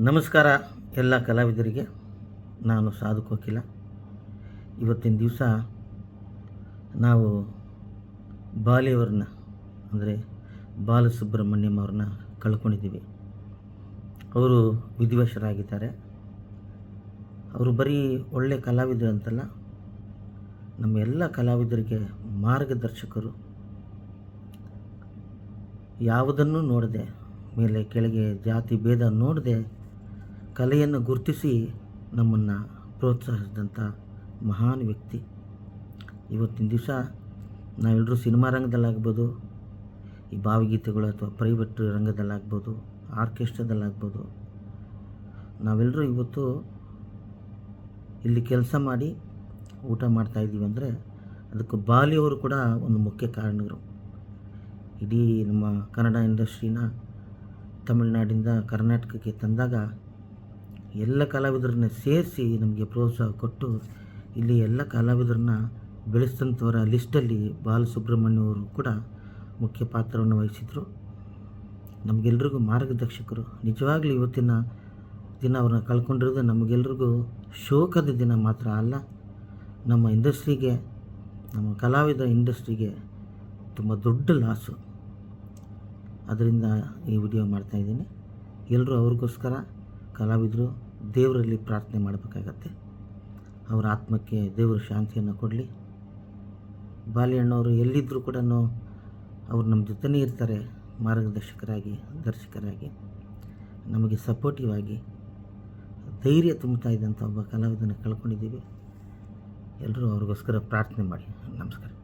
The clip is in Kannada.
ನಮಸ್ಕಾರ ಎಲ್ಲ ಕಲಾವಿದರಿಗೆ. ನಾನು ಸಾಧು ಕೋಕಿಲ. ಇವತ್ತಿನ ದಿವಸ ನಾವು ಬಾಲಿಯವ್ರನ್ನ, ಅಂದರೆ ಬಾಲಸುಬ್ರಹ್ಮಣ್ಯಂ ಅವ್ರನ್ನ ಕಳ್ಕೊಂಡಿದ್ದೀವಿ. ಅವರು ವಿಧಿವಶರಾಗಿದ್ದಾರೆ. ಅವರು ಬರೀ ಒಳ್ಳೆ ಕಲಾವಿದರು ಅಂತಲ್ಲ, ನಮ್ಮ ಎಲ್ಲ ಕಲಾವಿದರಿಗೆ ಮಾರ್ಗದರ್ಶಕರು. ಯಾವುದನ್ನು ನೋಡದೆ, ಮೇಲೆ ಕೆಳಗೆ ಜಾತಿ, ಭೇದ ನೋಡದೆ ಕಲೆಯನ್ನು ಗುರುತಿಸಿ ನಮ್ಮನ್ನು ಪ್ರೋತ್ಸಾಹಿಸಿದಂಥ ಮಹಾನ್ ವ್ಯಕ್ತಿ. ಇವತ್ತಿನ ದಿವಸ ನಾವೆಲ್ಲರೂ ಸಿನಿಮಾ ರಂಗದಲ್ಲಾಗ್ಬೋದು, ಈ ಭಾವಗೀತೆಗಳು ಅಥವಾ ಪ್ರೈವೇಟ್ ರಂಗದಲ್ಲಾಗ್ಬೋದು, ಆರ್ಕೆಸ್ಟ್ರಾದಲ್ಲಾಗ್ಬೋದು, ನಾವೆಲ್ಲರೂ ಇವತ್ತು ಇಲ್ಲಿ ಕೆಲಸ ಮಾಡಿ ಊಟ ಮಾಡ್ತಾಯಿದ್ದೀವಿ ಅಂದರೆ ಅದಕ್ಕೆ ಬಾಲಿಯವರು ಕೂಡ ಒಂದು ಮುಖ್ಯ ಕಾರಣರು. ಇಡೀ ನಮ್ಮ ಕನ್ನಡ ಇಂಡಸ್ಟ್ರಿನ ತಮಿಳುನಾಡಿಂದ ಕರ್ನಾಟಕಕ್ಕೆ ತಂದಾಗ ಎಲ್ಲ ಕಲಾವಿದರನ್ನ ಸೇರಿಸಿ ನಮಗೆ ಪ್ರೋತ್ಸಾಹ ಕೊಟ್ಟು ಇಲ್ಲಿ ಎಲ್ಲ ಕಲಾವಿದರನ್ನ ಬೆಳೆಸಿದಂಥವರ ಲಿಸ್ಟಲ್ಲಿ ಬಾಲಸುಬ್ರಹ್ಮಣ್ಯ ಅವರು ಕೂಡ ಮುಖ್ಯ ಪಾತ್ರವನ್ನು ವಹಿಸಿದರು. ನಮಗೆಲ್ರಿಗೂ ಮಾರ್ಗದರ್ಶಕರು. ನಿಜವಾಗ್ಲೂ ಇವತ್ತಿನ ದಿನ ಅವ್ರನ್ನ ಕಳ್ಕೊಂಡಿರೋದು ನಮಗೆಲ್ರಿಗೂ ಶೋಕದ ದಿನ ಮಾತ್ರ ಅಲ್ಲ, ನಮ್ಮ ಇಂಡಸ್ಟ್ರಿಗೆ, ನಮ್ಮ ಕಲಾವಿದ ಇಂಡಸ್ಟ್ರಿಗೆ ತುಂಬ ದೊಡ್ಡ ಲಾಸು. ಅದರಿಂದ ಈ ವಿಡಿಯೋ ಮಾಡ್ತಾಯಿದ್ದೀನಿ ಎಲ್ಲರೂ ಅವ್ರಿಗೋಸ್ಕರ ಕಲಾವಿದರು ದೇವರಲ್ಲಿ ಪ್ರಾರ್ಥನೆ ಮಾಡಬೇಕಾಗತ್ತೆ. ಅವರ ಆತ್ಮಕ್ಕೆ ದೇವರು ಶಾಂತಿಯನ್ನು ಕೊಡಲಿ. ಬಾಲಿಯಣ್ಣವರು ಎಲ್ಲಿದ್ದರೂ ಕೂಡ ಅವರು ನಮ್ಮ ಜೊತೆನೇ ಇರ್ತಾರೆ, ಮಾರ್ಗದರ್ಶಕರಾಗಿ, ದರ್ಶಕರಾಗಿ. ನಮಗೆ ಸಪೋರ್ಟಿವ್ ಆಗಿ ಧೈರ್ಯ ತುಂಬುತ್ತಾ ಇದ್ದಂಥ ಒಬ್ಬ ಕಲಾವಿದನ ಕಳ್ಕೊಂಡಿದ್ದೀವಿ. ಎಲ್ಲರೂ ಅವ್ರಿಗೋಸ್ಕರ ಪ್ರಾರ್ಥನೆ ಮಾಡಿ. ನಮಸ್ಕಾರ.